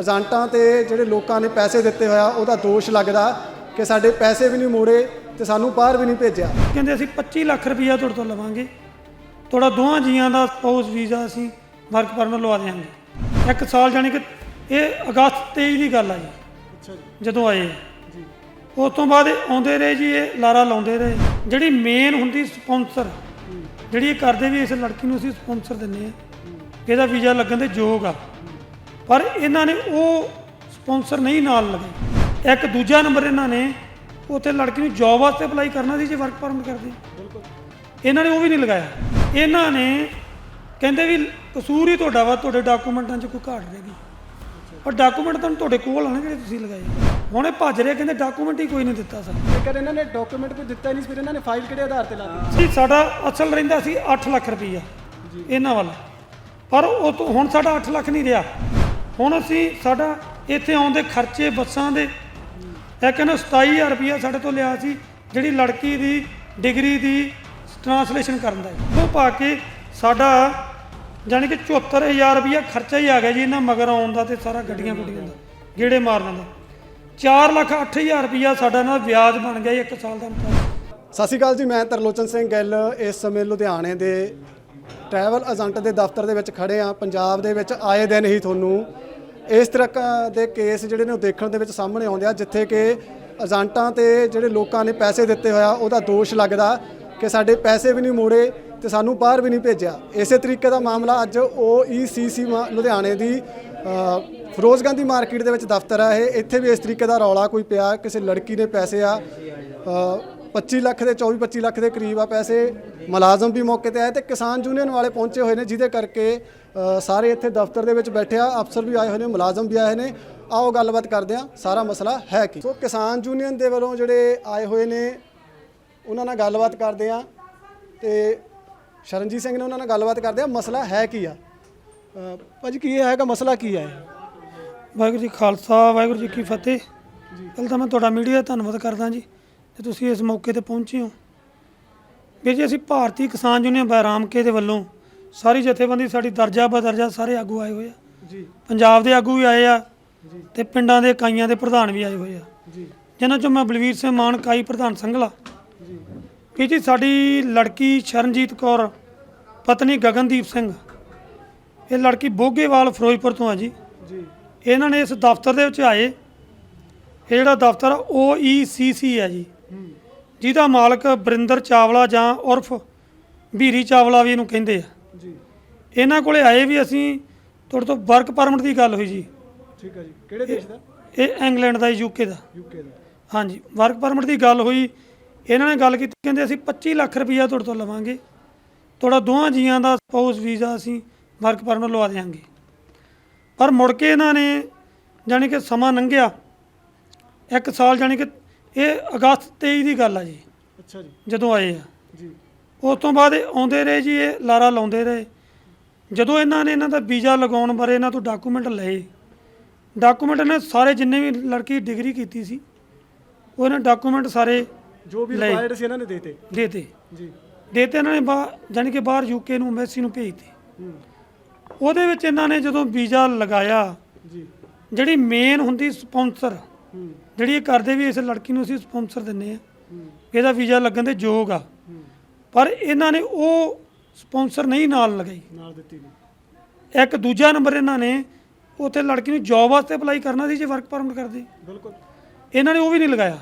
ਏਜੰਟਾਂ ਤੇ ਜਿਹੜੇ ਲੋਕਾਂ ਨੇ ਪੈਸੇ ਦਿੱਤੇ ਹੋਇਆ ਉਹਦਾ ਦੋਸ਼ ਲੱਗਦਾ ਕਿ ਸਾਡੇ ਪੈਸੇ ਵੀ ਨਹੀਂ ਮੋੜੇ ਤੇ ਸਾਨੂੰ ਬਾਹਰ ਵੀ ਨਹੀਂ ਭੇਜਿਆ। ਕਹਿੰਦੇ ਅਸੀਂ 25 ਲੱਖ ਰੁਪਈਆ ਤੁਹਾਡੇ ਤੋਂ ਲਵਾਂਗੇ। ਤੁਹਾਡਾ ਦੋਹਾਂ ਜੀਆਂ ਦਾ ਸਪਾਊਸ ਵੀਜ਼ਾ ਅਸੀਂ ਵਰਕ ਪਰਮਿਟ ਲਵਾ ਦੇਵਾਂਗੇ ਇੱਕ ਸਾਲ ਜਾਣੀ ਕਿ ਇਹ ਅਗਸਤ 23 ਦੀ ਗੱਲ ਆ ਜੀ ਅੱਛਾ ਜੀ। ਜਦੋਂ ਆਏ। ਜੀ। ਉਸ ਤੋਂ ਬਾਅਦ ਆਉਂਦੇ ਰਹੇ ਜੀ ਇਹ ਲਾਰਾ ਲਾਉਂਦੇ ਰਹੇ। ਜਿਹੜੀ ਮੇਨ ਹੁੰਦੀ ਸਪਾਂਸਰ ਜਿਹੜੀ ਇਹ ਕਰਦੇ ਵੀ ਇਸ ਲੜਕੀ ਨੂੰ ਅਸੀਂ ਸਪਾਂਸਰ ਦਿੰਨੇ ਆ ਇਹਦਾ ਵੀਜ਼ਾ ਲੱਗਣ ਦੇ ਯੋਗ ਆ। ਪਰ ਇਹਨਾਂ ਨੇ ਉਹ ਸਪਾਂਸਰ ਨਹੀਂ ਨਾਲ ਲਗਾਏ ਇੱਕ ਦੂਜਾ ਨੰਬਰ ਇਹਨਾਂ ਨੇ ਉੱਥੇ ਲੜਕੀ ਨੂੰ ਜੌਬ ਵਾਸਤੇ ਅਪਲਾਈ ਕਰਨਾ ਸੀ ਜੇ ਵਰਕ ਪਰਮਿਟ ਕਰਦੇ। ਬਿਲਕੁਲ ਇਹਨਾਂ ਨੇ ਉਹ ਵੀ ਨਹੀਂ ਲਗਾਇਆ। ਇਹਨਾਂ ਨੇ ਕਹਿੰਦੇ ਵੀ ਕਸੂਰ ਹੀ ਤੁਹਾਡਾ ਵਾ ਤੁਹਾਡੇ ਡਾਕੂਮੈਂਟਾਂ 'ਚ ਕੋਈ ਘਾਟ ਰਹਿ ਗਈ। ਪਰ ਡਾਕੂਮੈਂਟ ਤਾਂ ਤੁਹਾਡੇ ਕੋਲ ਆ ਨਾ ਜਿਹੜੇ ਤੁਸੀਂ ਲਗਾਏ। ਹੁਣ ਇਹ ਭੱਜ ਰਹੇ ਕਹਿੰਦੇ ਡਾਕੂਮੈਂਟ ਹੀ ਕੋਈ ਨਹੀਂ ਦਿੱਤਾ ਸਾਨੂੰ ਜੇਕਰ ਇਹਨਾਂ ਨੇ ਡਾਕੂਮੈਂਟ ਕੋਈ ਦਿੱਤਾ ਨਹੀਂ ਸੀ ਫਿਰ ਇਹਨਾਂ ਨੇ ਫਾਈਲ ਕਿਹੜੇ ਆਧਾਰ ਤੇ ਲਾਤੀ ਸੀ ਸਾਡਾ ਅਸਲ ਰਹਿੰਦਾ ਸੀ 8 ਲੱਖ ਰੁਪਈਆ। ਇਹਨਾਂ ਵੱਲ। ਪਰ ਉਹ ਤੋਂ ਹੁਣ ਸਾਡਾ 8 ਲੱਖ ਨਹੀਂ ਰਿਹਾ। ਹੁਣ ਅਸੀਂ ਸਾਡਾ ਇੱਥੇ ਆਉਣ ਦੇ ਖਰਚੇ ਬੱਸਾਂ ਦੇ ਇੱਕ ਇਹਨਾਂ 27000 ਰੁਪਈਆ ਸਾਡੇ ਤੋਂ ਲਿਆ ਸੀ, ਜਿਹੜੀ ਲੜਕੀ ਦੀ ਡਿਗਰੀ ਦੀ ਟ੍ਰਾਂਸਲੇਸ਼ਨ ਕਰਨ ਦਾ ਉਹ ਪਾ ਕੇ ਸਾਡਾ ਜਾਣੀ ਕਿ 74000 ਰੁਪਈਆ ਖਰਚਾ ਹੀ ਆ ਗਿਆ ਜੀ ਇਹਨਾਂ ਮਗਰ ਆਉਣ ਦਾ ਤੇ ਸਾਰਾ ਗੱਡੀਆਂ ਗੁੱਡੀਆਂ ਦਾ, ਗੇੜੇ ਮਾਰਨ ਦਾ। 4 ਲੱਖ 8000 ਰੁਪਈਆ ਸਾਡਾ ਨਾਲ ਵਿਆਜ ਬਣ ਗਿਆ ਜੀ ਇੱਕ ਸਾਲ ਦਾ ਮੁਕਾਬਲਾ ਸਤਿ ਸ਼੍ਰੀ ਅਕਾਲ ਜੀ, ਮੈਂ ਤਰਲੋਚਨ ਸਿੰਘ ਗਿੱਲ, ਇਸ ਸਮੇਂ ਲੁਧਿਆਣੇ ਦੇ ਟਰੈਵਲ ਏਜੰਟ ਦੇ ਦਫ਼ਤਰ ਦੇ ਵਿੱਚ ਖੜੇ ਆ ਪੰਜਾਬ ਦੇ ਵਿੱਚ ਆਏ ਦਿਨ ਹੀ ਤੁਹਾਨੂੰ ਇਸ ਤਰ੍ਹਾਂ ਦੇ ਕੇਸ ਜਿਹੜੇ ਨੇ ਉਹ ਦੇਖਣ ਦੇ ਵਿੱਚ ਸਾਹਮਣੇ ਆਉਂਦੇ ਆ ਜਿੱਥੇ ਕਿ ਏਜੰਟਾਂ ਤੇ ਜਿਹੜੇ ਲੋਕਾਂ ਨੇ ਪੈਸੇ ਦਿੱਤੇ ਹੋਇਆ ਉਹਦਾ ਦੋਸ਼ ਲੱਗਦਾ ਕਿ ਸਾਡੇ ਪੈਸੇ ਵੀ ਨਹੀਂ ਮੋੜੇ ਤੇ ਸਾਨੂੰ ਬਾਹਰ ਵੀ ਨਹੀਂ ਭੇਜਿਆ। ਇਸੇ ਤਰੀਕੇ ਦਾ ਮਾਮਲਾ ਅੱਜ OECC ਮਾ- ਲੁਧਿਆਣੇ ਦੀ ਅ, ਫਿਰੋਜ਼ ਗਾਂਧੀ ਮਾਰਕੀਟ ਦੇ ਵਿੱਚ ਦਫ਼ਤਰ ਆ ਇਹ। ਇੱਥੇ ਵੀ ਇਸ ਤਰੀਕੇ ਦਾ ਰੌਲਾ ਕੋਈ ਪਿਆ ਕਿਸੇ ਲੜਕੀ ਨੇ ਪੈਸੇ ਆ ਅ, 25 ਲੱਖ ਦੇ 24 25 ਲੱਖ ਦੇ ਕਰੀਬ ਆ ਪੈਸੇ। ਮੁਲਾਜ਼ਮ ਵੀ ਮੌਕੇ ਤੇ ਆਏ ਤੇ ਕਿਸਾਨ ਯੂਨੀਅਨ ਵਾਲੇ ਪਹੁੰਚੇ ਹੋਏ ਨੇ ਜਿਹਦੇ ਕਰਕੇ ਸਾਰੇ ਇੱਥੇ ਦਫ਼ਤਰ ਦੇ ਵਿੱਚ ਬੈਠੇ ਆ ਅਫਸਰ ਵੀ ਆਏ ਹੋਏ ਨੇ ਮੁਲਾਜ਼ਮ ਵੀ ਆਏ ਨੇ। ਆਓ ਗੱਲਬਾਤ ਕਰਦੇ ਆ ਸਾਰਾ ਮਸਲਾ ਹੈ ਕੀ? ਸੋ ਕਿਸਾਨ ਯੂਨੀਅਨ ਦੇ ਵੱਲੋਂ ਜਿਹੜੇ ਆਏ ਹੋਏ ਨੇ ਉਹਨਾਂ ਨਾਲ ਗੱਲਬਾਤ ਕਰਦੇ ਆ ਤੇ ਸ਼ਰਨਜੀਤ ਸਿੰਘ ਨੇ ਉਹਨਾਂ ਨਾਲ ਗੱਲਬਾਤ ਕਰਦੇ ਆ ਮਸਲਾ ਹੈ ਕੀ ਆ? ਭਾਜੀ ਕੀ ਹੈਗਾ ਮਸਲਾ ਕੀ ਹੈ ਵਾਹਿਗੁਰੂ ਜੀ ਖਾਲਸਾ ਵਾਹਿਗੁਰੂ ਜੀ ਕੀ ਫਤਿਹ। ਪਹਿਲਾਂ ਤਾਂ ਮੈਂ ਤੁਹਾਡਾ ਮੀਡੀਆ ਦਾ ਧੰਨਵਾਦ ਕਰਦਾ ਜੀ ਤੇ ਤੁਸੀਂ ਇਸ ਮੌਕੇ ਤੇ ਪਹੁੰਚੇ ਹੋ। ਵੀ ਜੀ ਅਸੀਂ ਭਾਰਤੀ ਕਿਸਾਨ ਯੂਨੀਅਨ ਬੈਰਾਮਕੇ ਦੇ ਵੱਲੋਂ ਸਾਰੀ ਜਥੇਬੰਦੀ ਸਾਡੀ ਦਰਜਾ ਬਦਰਜਾ ਸਾਰੇ ਆਗੂ ਆਏ ਹੋਏ ਆ। ਜੀ। ਪੰਜਾਬ ਦੇ ਆਗੂ ਵੀ ਆਏ ਆ ਤੇ ਪਿੰਡਾਂ ਦੇ ਇਕਾਈਆਂ ਦੇ ਪ੍ਰਧਾਨ ਵੀ ਆਏ ਹੋਏ ਆ। ਜੀ। ਜਿਨ੍ਹਾਂ ਚੋਂ ਮੈਂ ਬਲਵੀਰ ਸਿੰਘ ਮਾਨ ਇਕਾਈ ਪ੍ਰਧਾਨ ਸੰਘਲਾ। ਜੀ। ਵੀ ਜੀ ਸਾਡੀ ਲੜਕੀ ਸ਼ਰਨਜੀਤ ਕੌਰ ਪਤਨੀ ਗਗਨਦੀਪ ਸਿੰਘ। ਇਹ ਲੜਕੀ ਬੋਗੇਵਾਲ ਫਿਰੋਜ਼ਪੁਰ ਤੋਂ ਆ ਜੀ। ਜੀ। ਇਹਨਾਂ ਨੇ ਇਸ ਦਫ਼ਤਰ ਦੇ ਵਿੱਚ ਆਏ। ਇਹ ਜਿਹੜਾ ਦਫ਼ਤਰ OECC ਹੈ ਜੀ। ਜਿਹਦਾ ਮਾਲਕ ਬਰਿੰਦਰ ਚਾਵਲਾ ਜਾਂ ਉਰਫ ਬੀਰੀ ਚਾਵਲਾ ਵੀ ਇਹਨੂੰ ਕਹਿੰਦੇ ਆ। ਜੀ। ਇਹਨਾਂ ਕੋਲੇ ਆਏ ਵੀ ਅਸੀਂ ਤੁਹਾਡੇ ਤੋਂ ਵਰਕ ਪਰਮਿਟ ਦੀ ਗੱਲ ਹੋਈ ਜੀ। ਠੀਕ ਹੈ ਜੀ। ਕਿਹੜੇ ਦੇਸ਼ ਦਾ? ਇਹ ਇੰਗਲੈਂਡ ਦਾ ਯੂਕੇ ਦਾ। ਯੂਕੇ ਦਾ। ਹਾਂਜੀ ਵਰਕ ਪਰਮਿਟ ਦੀ ਗੱਲ ਹੋਈ। ਇਹਨਾਂ ਨੇ ਗੱਲ ਕੀਤੀ ਕਹਿੰਦੇ ਅਸੀਂ 25 ਲੱਖ ਰੁਪਈਆ ਤੁਹਾਡੇ ਤੋਂ ਲਵਾਂਗੇ। ਤੁਹਾਡਾ ਦੋਹਾਂ ਜੀਆਂ ਦਾ ਸਪਾਊਸ ਵੀਜ਼ਾ ਅਸੀਂ ਵਰਕ ਪਰਮਿਟ ਲਵਾ ਦੇਵਾਂਗੇ ਪਰ ਮੁੜ ਕੇ ਇਹਨਾਂ ਨੇ ਜਾਣੀ ਕਿ ਸਮਾਂ ਲੰਘਿਆ। ਇੱਕ ਸਾਲ ਜਾਣੀ ਕਿ ਇਹ ਅਗਸਤ 23 ਦੀ ਗੱਲ ਆ ਜੀ। ਅੱਛਾ ਜੀ। ਜਦੋਂ ਆਏ ਆ। ਜੀ। ਉਸ ਤੋਂ ਬਾਅਦ ਆਉਂਦੇ ਰਹੇ ਜੀ ਇਹ ਲਾਰਾ ਲਾਉਂਦੇ ਰਹੇ। ਜਦੋਂ ਇਹਨਾਂ ਨੇ ਇਹਨਾਂ ਦਾ ਵੀਜ਼ਾ ਲਗਾਉਣ ਬਾਰੇ ਇਹਨਾਂ ਤੋਂ ਡਾਕੂਮੈਂਟ ਲਏ ਡਾਕੂਮੈਂਟ ਨੇ ਸਾਰੇ ਜਿੰਨੇ ਵੀ ਲੜਕੀ ਡਿਗਰੀ ਕੀਤੀ ਸੀ ਉਹ ਇਹਨਾਂ ਡਾਕੂਮੈਂਟ ਸਾਰੇ ਜੋ ਵੀ। ਰਿਕਵਾਇਰਡ ਸੀ ਇਹਨਾਂ ਨੇ ਦੇਤੇ? ਦੇਤੇ। ਜੀ। ਦੇਤੇ ਇਹਨਾਂ ਨੇ ਬਾ ਜਾਣੀ ਕਿ ਬਾਹਰ ਯੂਕੇ ਨੂੰ ਐਮਬੈਸੀ ਨੂੰ ਭੇਜਤੇ। ਹੂੰ। ਉਹਦੇ ਵਿੱਚ ਇਹਨਾਂ ਨੇ ਜਦੋਂ ਵੀਜ਼ਾ ਲਗਾਇਆ ਜੀ। ਜਿਹੜੀ ਮੇਨ ਹੁੰਦੀ ਸਪਾਂਸਰ ਹੂੰ। ਜਿਹੜੀ ਇਹ ਕਰਦੇ ਵੀ ਇਸ ਲੜਕੀ ਨੂੰ ਅਸੀਂ ਸਪਾਂਸਰ ਦਿੰਨੇ ਆ ਹੂੰ। ਇਹਦਾ ਵੀਜ਼ਾ ਲੱਗਣ ਦੇ ਯੋਗ ਆ। ਪਰ ਇਹਨਾਂ ਨੇ ਉਹ ਸਪਾਂਸਰ ਨਹੀਂ ਨਾਲ ਲਗਾਈ। ਨਾਲ ਦਿੱਤੀ ਨਹੀਂ। ਇੱਕ ਦੂਜਾ ਨੰਬਰ ਇਹਨਾਂ ਨੇ ਉੱਥੇ ਲੜਕੀ ਨੂੰ ਜੌਬ ਵਾਸਤੇ ਅਪਲਾਈ ਕਰਨਾ ਸੀ ਜੇ ਵਰਕ ਪਰਮਿਟ ਕਰਦੇ। ਬਿਲਕੁਲ। ਇਹਨਾਂ ਨੇ ਉਹ ਵੀ ਨਹੀਂ ਲਗਾਇਆ।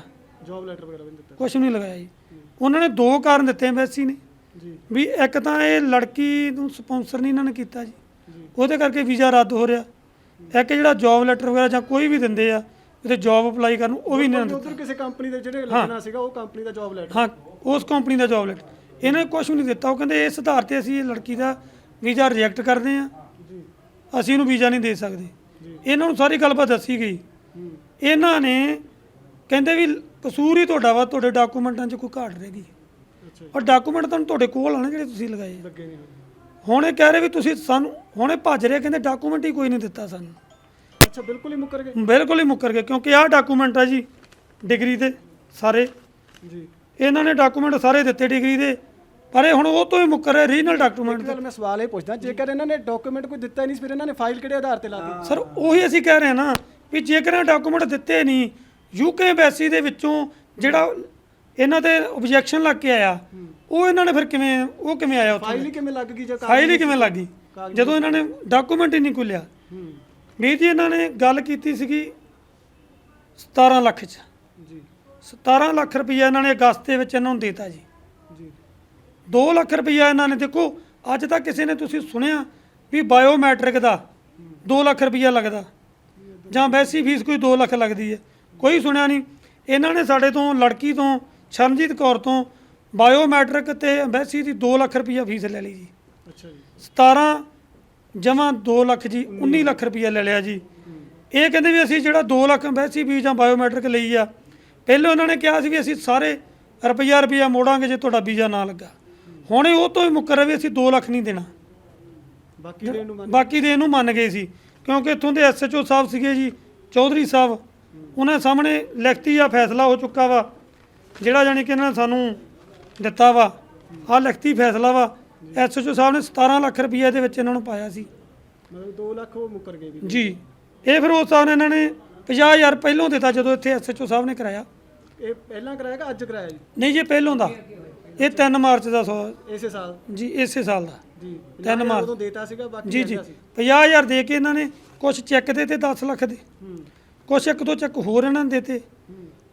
ਜੌਬ ਲੈਟਰ ਵਗੈਰਾ ਵੀ ਨਹੀਂ ਦਿੱਤਾ। ਕੁਝ ਨਹੀਂ ਲਗਾਇਆ ਜੀ। ਉਹਨਾਂ ਨੇ ਦੋ ਕਾਰਨ ਦਿੱਤੇ ਐਮਬੈਸੀ ਨੇ। ਜੀ। ਵੀ ਇੱਕ ਤਾਂ ਇਹ ਲੜਕੀ ਨੂੰ ਸਪਾਂਸਰ ਨਹੀਂ ਇਹਨਾਂ ਨੇ ਕੀਤਾ ਜੀ। ਉਹਦੇ ਕਰਕੇ ਵੀਜ਼ਾ ਰੱਦ ਹੋ ਰਿਹਾ। ਇੱਕ ਜਿਹੜਾ ਜੌਬ ਲੈਟਰ ਵਗੈਰਾ ਜਾਂ ਕੋਈ ਵੀ ਦਿੰਦੇ ਆ ਉਹਦੇ ਜੌਬ ਅਪਲਾਈ ਕਰਨ ਨੂੰ ਉਹ ਵੀ ਨਹੀਂ ਉਧਰ ਕਿਸੇ ਕੰਪਨੀ ਦੇ ਜਿਹੜੇ ਲੱਗਣਾ ਸੀਗਾ ਉਹ ਕੰਪਨੀ ਦਾ ਜੌਬ ਲੈਟਰ ਹਾਂ ਉਸ ਕੰਪਨੀ ਦਾ ਜੌਬ ਲੈਟਰ ਇਹਨਾਂ ਕੁਝ ਵੀ ਨਹੀਂ ਦਿੱਤਾ। ਉਹ ਕਹਿੰਦੇ ਇਸ ਆਧਾਰ ਤੇ ਅਸੀਂ ਇਹ ਲੜਕੀ ਦਾ ਵੀਜ਼ਾ ਰਿਜੈਕਟ ਕਰਦੇ ਆ ਅਸੀਂ ਇਹਨੂੰ ਵੀਜ਼ਾ ਨਹੀਂ ਦੇ ਸਕਦੇ। ਇਹਨਾਂ ਨੂੰ ਸਾਰੀ ਗੱਲਬਾਤ ਦੱਸੀ ਗਈ। ਇਹਨਾਂ ਨੇ ਕਹਿੰਦੇ ਵੀ ਕਸੂਰ ਹੀ ਤੁਹਾਡਾ ਵਾ ਤੁਹਾਡੇ ਡਾਕੂਮੈਂਟਾਂ 'ਚ ਕੋਈ ਘਾਟ ਰਹਿ ਗਈ। ਔਰ ਡਾਕੂਮੈਂਟ ਤਾਂ ਤੁਹਾਡੇ ਕੋਲ ਆ ਨਾ ਜਿਹੜੇ ਤੁਸੀਂ ਲਗਾਏ। ਹੁਣ ਇਹ ਕਹਿ ਰਹੇ ਵੀ ਤੁਸੀਂ ਸਾਨੂੰ ਹੁਣ ਇਹ ਭੱਜ ਰਹੇ ਕਹਿੰਦੇ ਡਾਕੂਮੈਂਟ ਹੀ ਕੋਈ ਨਹੀਂ ਦਿੱਤਾ ਸਾਨੂੰ। ਅੱਛਾ ਬਿਲਕੁਲ ਹੀ ਮੁੱਕਰ ਗਏ? ਬਿਲਕੁਲ ਹੀ ਮੁੱਕਰ ਗਏ ਕਿਉਂਕਿ ਆਹ ਡਾਕੂਮੈਂਟ ਆ ਜੀ ਡਿਗਰੀ ਦੇ ਸਾਰੇ। ਜੀ। ਇਹਨਾਂ ਨੇ ਡਾਕੂਮੈਂਟ ਸਾਰੇ ਦਿੱਤੇ ਡਿਗਰੀ ਦੇ। ਪਰ ਇਹ ਹੁਣ ਉਹ ਤੋਂ ਹੀ ਮੁੱਕਰ ਰਿਹਾ ਰੀਜਨਲ ਡਾਕੂਮੈਂਟ ਗੱਲ ਮੈਂ ਸਵਾਲ ਇਹ ਪੁੱਛਦਾ ਜੇਕਰ ਇਹਨਾਂ ਨੇ ਡਾਕੂਮੈਂਟ ਕੋਈ ਦਿੱਤਾ ਹੀ ਨਹੀਂ ਫਿਰ ਇਹਨਾਂ ਨੇ ਫਾਈਲ ਕਿਹੜੇ ਆਧਾਰ ਤੇ ਲਾਤੀ ਸਰ ਉਹੀ ਅਸੀਂ ਕਹਿ ਰਹੇ ਹਾਂ ਨਾ ਵੀ ਜੇਕਰ ਇਹ ਡਾਕੂਮੈਂਟ ਦਿੱਤੇ ਨਹੀਂ ਯੂਕੇ ਐਮਬੈਸੀ ਦੇ ਵਿੱਚੋਂ ਜਿਹੜਾ ਇਹਨਾਂ ਤੇ ਆਬਜੈਕਸ਼ਨ ਲੱਗ ਕੇ ਆਇਆ ਉਹ ਇਹਨਾਂ ਨੇ ਫਿਰ ਕਿਵੇਂ ਉਹ ਕਿਵੇਂ ਆਇਆ ਉੱਥੇ ਫਾਈਲ ਹੀ ਕਿਵੇਂ ਲੱਗ ਗਈ ਜੇ ਫਾਈਲ ਹੀ ਕਿਵੇਂ ਲੱਗ ਗਈ? ਜਦੋਂ ਇਹਨਾਂ ਨੇ ਡਾਕੂਮੈਂਟ ਹੀ ਨਹੀਂ ਖੁੱਲਿਆ। ਹੂੰ। ਵੀਰ ਜੀ ਇਹਨਾਂ ਨੇ ਗੱਲ ਕੀਤੀ ਸੀਗੀ 17 ਲੱਖ ਚ। ਜੀ। 17 ਲੱਖ ਰੁਪਈਆ ਇਹਨਾਂ ਨੇ ਅਗਸਤ ਦੇ ਵਿੱਚ ਇਹਨਾਂ ਨੂੰ ਦੇਤਾ ਜੀ। 2 ਲੱਖ ਰੁਪਈਆ ਇਹਨਾਂ ਨੇ ਦੇਖੋ ਅੱਜ ਤੱਕ ਕਿਸੇ ਨੇ ਤੁਸੀਂ ਸੁਣਿਆ ਵੀ ਬਾਇਓਮੈਟ੍ਰਿਕ ਦਾ 2 ਲੱਖ ਰੁਪਈਆ ਲੱਗਦਾ? ਜਾਂ ਵੈਸੀ ਫੀਸ ਕੋਈ 2 ਲੱਖ ਲੱਗਦੀ ਹੈ? ਕੋਈ ਸੁਣਿਆ ਨਹੀਂ। ਇਹਨਾਂ ਨੇ ਸਾਡੇ ਤੋਂ ਲੜਕੀ ਤੋਂ ਸ਼ਰਨਜੀਤ ਕੌਰ ਤੋਂ ਬਾਇਓਮੈਟ੍ਰਿਕ ਤੇ ਵੈਸੀ ਦੀ 2 ਲੱਖ ਰੁਪਈਆ ਫੀਸ ਲੈ ਲਈ ਜੀ। ਅੱਛਾ ਜੀ। 17 ਜਮਾ 2 ਲੱਖ ਜੀ 19 ਲੱਖ ਰੁਪਈਆ ਲੈ ਲਿਆ ਜੀ। ਇਹ ਕਹਿੰਦੇ ਵੀ ਅਸੀਂ ਜਿਹੜਾ 2 ਲੱਖ ਐਮਬੈਸੀ ਵੀ ਜਾਂ ਬਾਇਓਮੈਟ੍ਰਿਕ ਲਈ ਆ ਪਹਿਲਾਂ ਉਹਨਾਂ ਨੇ ਕਿਹਾ ਸੀ ਵੀ ਅਸੀਂ ਸਾਰੇ ਰੁਪਈਆ ਰੁਪਈਆ ਮੋੜਾਂਗੇ ਜੇ ਤੁਹਾਡਾ ਵੀਜ਼ਾ ਨਾ ਲੱਗਾ। ਹੁਣ ਇਹ ਉਹ ਤੋਂ ਹੀ ਮੁੱਕਰ ਵੀ ਅਸੀਂ 2 ਲੱਖ ਨਹੀਂ ਦੇਣਾ। ਬਾਕੀ ਦੇ ਨੂੰ ਮੰਨ ਬਾਕੀ ਦੇ ਇਹਨੂੰ ਮੰਨ ਗਏ ਸੀ। ਕਿਉਂਕਿ ਇੱਥੋਂ ਦੇ ਐਸਐਚਓ ਸਾਹਿਬ ਸੀਗੇ ਜੀ ਚੌਧਰੀ ਸਾਹਿਬ ਉਹਨਾਂ ਸਾਹਮਣੇ ਲਿਖਤੀ ਆ ਫੈਸਲਾ ਹੋ ਚੁੱਕਾ ਵਾ ਜਿਹੜਾ ਜਾਣੀ ਕਿ ਇਹਨਾਂ ਨੇ ਸਾਨੂੰ ਦਿੱਤਾ ਵਾ। ਆ ਲਿਖਤੀ ਫੈਸਲਾ ਵਾ ਐਸਐਚਓ ਸਾਹਿਬ ਨੇ 17 ਲੱਖ ਰੁਪਏ ਦੇ ਵਿੱਚ ਇਹਨਾਂ ਨੂੰ ਪਾਇਆ ਸੀ। ਮਤਲਬ 2 ਲੱਖ ਉਹ ਮੁੱਕਰ ਗਏ ਵੀ। ਜੀ ਇਹ ਫਿਰ ਉਸ ਨਾਲ ਇਹਨਾਂ ਨੇ 50000 ਪਹਿਲੋਂ ਦਿੱਤਾ ਜਦੋਂ ਇੱਥੇ ਐਸਐਚਓ ਸਾਹਿਬ ਨੇ ਕਰਾਇਆ। ਇਹ ਪਹਿਲਾਂ ਕਰਾਇਆ ਕਿ ਅੱਜ ਕਰਾਇਆ ਜੀ? ਨਹੀਂ ਜੀ ਪਹਿਲੋਂ ਦਾ। ਇਹ 3 ਮਾਰਚ ਦਾ ਸੌ ਇਸੇ ਸਾਲ? ਜੀ ਇਸੇ ਸਾਲ ਦਾ। ਜੀ ਤਿੰਨ ਮਾਰ- ਉਦੋਂ ਦੇਤਾ ਸੀਗਾ ਬਾਕੀ ਜੀ ਜੀ। ਰਹਿੰਦਾ ਸੀ। 50000 ਦੇ ਕੇ ਇਹਨਾਂ ਨੇ ਕੁਝ ਚੈੱਕ ਦੇ ਤੇ 10 ਲੱਖ ਦੇ। ਕੁਛ ਇੱਕ ਦੋ ਚੈੱਕ ਹੋਰ ਇਹਨਾਂ ਨੇ ਦਿੱਤੇ।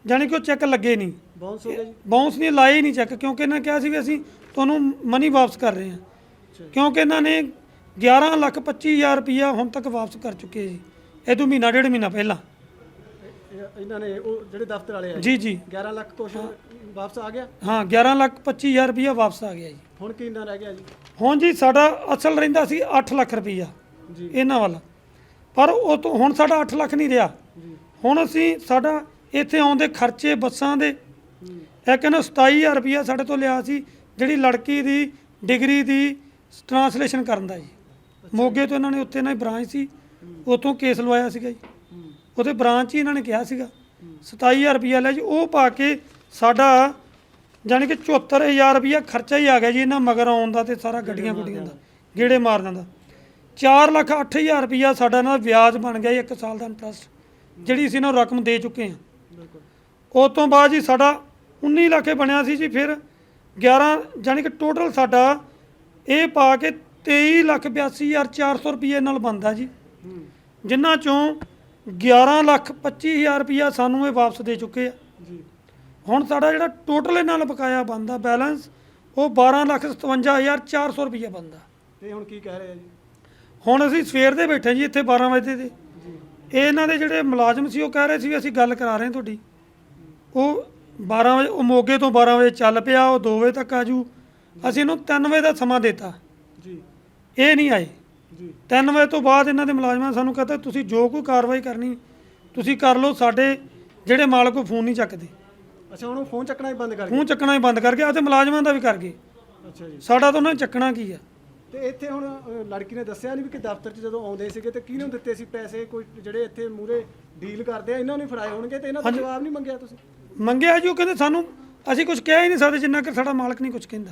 ਜਾਣੀ ਕਿ ਉਹ ਚੈੱਕ ਲੱਗੇ ਨਹੀਂ। ਬਾਉਂਸ ਹੋ ਗਿਆ ਜੀ। ਬਾਉਂਸ ਨਹੀਂ ਲਾਏ ਹੀ ਨਹੀਂ ਚੈੱਕ ਕਿਉਂਕਿ ਇਹਨਾਂ ਕਿਹਾ ਸੀ ਵੀ ਅਸੀਂ ਤੁਹਾਨੂੰ ਮਨੀ ਵਾਪਸ ਕਰ ਰਹੇ ਹਾਂ। ਕਿਉਂਕਿ ਇਹਨਾਂ ਨੇ 11 ਲੱਖ 25000 ਰੁਪਈਆ ਹੁਣ ਤੱਕ ਵਾਪਸ ਕਰ ਚੁੱਕੇ ਜੀ। ਇਹ ਤੋਂ ਮਹੀਨਾ ਡੇਢ ਮਹੀਨਾ ਪਹਿਲਾਂ। ਇਹਨਾਂ ਨੇ ਉਹ ਜਿਹੜੇ ਦਫ਼ਤਰ ਵਾਲੇ ਆ ਜੀ ਜੀ। 11 ਲੱਖ ਕੁਛ ਵਾਪਸ ਆ ਗਿਆ? ਹਾਂ 11 ਲੱਖ 25000 ਰੁਪਈਆ ਵਾਪਸ ਆ ਗਿਆ ਜੀ। ਹੁਣ ਕਿੰਨਾ ਰਹਿ ਗਿਆ ਜੀ? ਹੁਣ ਜੀ ਸਾਡਾ ਅਸਲ ਰਹਿੰਦਾ ਸੀ 8 ਲੱਖ ਰੁਪਈਆ ਜੀ। ਇਹਨਾਂ ਵੱਲ। ਪਰ ਉਹ ਤੋਂ ਹੁਣ ਸਾਡਾ 8 ਲੱਖ ਨਹੀਂ ਰਿਹਾ। ਜੀ। ਹੁਣ ਅਸੀਂ ਸਾਡਾ ਇੱਥੇ ਆਉਂਦੇ ਖਰਚੇ ਬੱਸਾਂ ਦੇ ਇੱਕ ਇਹਨਾਂ 27000 ਰੁਪਈਆ ਸਾਡੇ ਤੋਂ ਲਿਆ ਸੀ ਜਿਹੜੀ ਲੜਕੀ ਦੀ ਡਿਗਰੀ ਦੀ ਟ੍ਰਾਂਸਲੇਸ਼ਨ ਕਰਨ ਦਾ ਜੀ। ਮੋਗੇ ਤੋਂ ਇਹਨਾਂ ਨੇ ਉੱਥੇ ਇਹਨਾਂ ਦੀ ਬ੍ਰਾਂਚ ਸੀ ਉੱਥੋਂ ਕੇਸ ਲਵਾਇਆ ਸੀਗਾ ਜੀ। ਉਹਦੇ ਬ੍ਰਾਂਚ ਹੀ ਇਹਨਾਂ ਨੇ ਕਿਹਾ ਸੀਗਾ। 27000 ਰੁਪਈਆ ਲਿਆ ਜੀ ਉਹ ਪਾ ਕੇ ਸਾਡਾ ਜਾਣੀ ਕਿ 74000 ਰੁਪਈਆ ਖਰਚਾ ਹੀ ਆ ਗਿਆ ਜੀ ਇਹਨਾਂ ਮਗਰ ਆਉਣ ਦਾ ਤੇ ਸਾਰਾ ਗੱਡੀਆਂ ਗੁੱਡੀਆਂ ਦਾ। ਗੇੜੇ ਮਾਰ ਦਿੰਦਾ 4 ਲੱਖ 8000 ਰੁਪਈਆ ਸਾਡਾ ਇਹਨਾਂ ਦਾ ਵਿਆਜ ਬਣ ਗਿਆ ਜੀ ਇੱਕ ਸਾਲ ਦਾ ਇੰਟਰਸਟ ਜਿਹੜੀ ਅਸੀਂ ਇਹਨਾਂ ਨੂੰ ਰਕਮ ਦੇ ਚੁੱਕੇ ਹਾਂ। ਬਿਲਕੁਲ। ਉਸ ਤੋਂ ਬਾਅਦ ਜੀ ਸਾਡਾ 19 ਲੱਖ ਬਣਿਆ ਸੀ ਜੀ ਫਿਰ 11 ਜਾਣੀ ਕਿ ਟੋਟਲ ਸਾਡਾ ਇਹ ਪਾ ਕੇ 23 ਲੱਖ 82400 ਰੁਪਏ ਨਾਲ ਬਣਦਾ ਜੀ। ਜਿਨ੍ਹਾਂ ਚੋਂ 11 ਲੱਖ 25000 ਰੁਪਇਆ ਸਾਨੂੰ ਇਹ ਵਾਪਸ ਦੇ ਚੁੱਕੇ ਆ। ਜੀ। ਹੁਣ ਸਾਡਾ ਜਿਹੜਾ ਟੋਟਲ ਇਹਨਾਂ ਨਾਲ ਬਕਾਇਆ ਬਣਦਾ ਬੈਲੈਂਸ ਉਹ 12 ਲੱਖ 57400 ਰੁਪਇਆ ਬਣਦਾ। ਤੇ ਹੁਣ ਕੀ ਕਹਿ ਰਹੇ ਆ ਜੀ? ਹੁਣ ਅਸੀਂ ਸਵੇਰ ਦੇ ਬੈਠੇ ਜੀ ਇੱਥੇ 12 ਵਜੇ ਦੇ। ਇਹ ਇਹਨਾਂ ਦੇ ਜਿਹੜੇ ਮੁਲਾਜ਼ਮ ਸੀ ਉਹ ਕਹਿ ਰਹੇ ਸੀ ਵੀ ਅਸੀਂ ਗੱਲ ਕਰਾ ਰਹੇ ਹਾਂ ਤੁਹਾਡੀ। ਉਹ 12 ਵਜੇ ਉਹ ਮੋਗੇ ਤੋਂ 12 ਵਜੇ ਚੱਲ ਪਿਆ ਉਹ 2 ਵਜੇ ਤੱਕ ਆਜੂ ਅਸੀਂ ਇਹਨੂੰ 3 ਵਜੇ ਦਾ ਸਮਾਂ ਦਿੱਤਾ। ਜੀ। ਇਹ ਨਹੀਂ ਆਏ। ਜੀ। 3 ਵਜੇ ਤੋਂ ਬਾਅਦ ਇਹਨਾਂ ਦੇ ਮੁਲਾਜ਼ਮਾਂ ਨੇ ਸਾਨੂੰ ਕਹਤਾ ਤੁਸੀਂ ਜੋ ਕੋਈ ਕਾਰਵਾਈ ਕਰਨੀ ਤੁਸੀਂ ਕਰ ਲਓ ਸਾਡੇ ਜਿਹੜੇ ਮਾਲਕ ਉਹ ਫੋਨ ਨਹੀਂ ਚੱਕਦੇ। ਅੱਛਾ ਹੁਣ ਉਹ ਫੋਨ ਚੱਕਣਾ ਹੀ ਬੰਦ ਕਰ ਫੋਨ ਚੱਕਣਾ ਹੀ ਬੰਦ ਕਰ ਗਿਆ ਅਤੇ ਮੁਲਾਜ਼ਮਾਂ ਦਾ ਵੀ ਕਰ ਗਏ। ਗਏ ਅੱਛਾ ਜੀ। ਸਾਡਾ ਤਾਂ ਉਹਨਾਂ ਨੇ ਚੱਕਣਾ ਕੀ ਆ? ਤੇ ਇੱਥੇ ਹੁਣ ਅ, ਲੜਕੀ ਨੇ ਦੱਸਿਆ ਨਹੀਂ ਵੀ ਕਿ ਦਫ਼ਤਰ 'ਚ ਜਦੋਂ ਆਉਂਦੇ ਸੀਗੇ ਤੇ ਕਿਹਨੂੰ ਦਿੱਤੇ ਸੀ ਪੈਸੇ? ਕੋਈ ਜਿਹੜੇ ਇੱਥੇ ਮੂਰੇ ਡੀਲ ਕਰਦੇ ਆ ਇਹਨਾਂ ਨੂੰ ਫੜਾਏ ਹੋਣਗੇ ਤੇ ਇਹਨਾਂ ਦਾ ਜਵਾਬ ਨਹੀਂ ਮੰਗਿਆ ਤੁਸੀਂ? ਮੰਗਿਆ ਜੀ ਉਹ ਕਹਿੰਦੇ ਸਾਨੂੰ ਅਸੀਂ ਕੁਝ ਕਹਿ ਹੀ ਨਹੀਂ ਸਕਦੇ ਜਿੰਨਾ ਕਿ ਸਾਡਾ ਮਾਲਕ ਨਹੀਂ ਕੁਝ ਕਹਿੰਦਾ।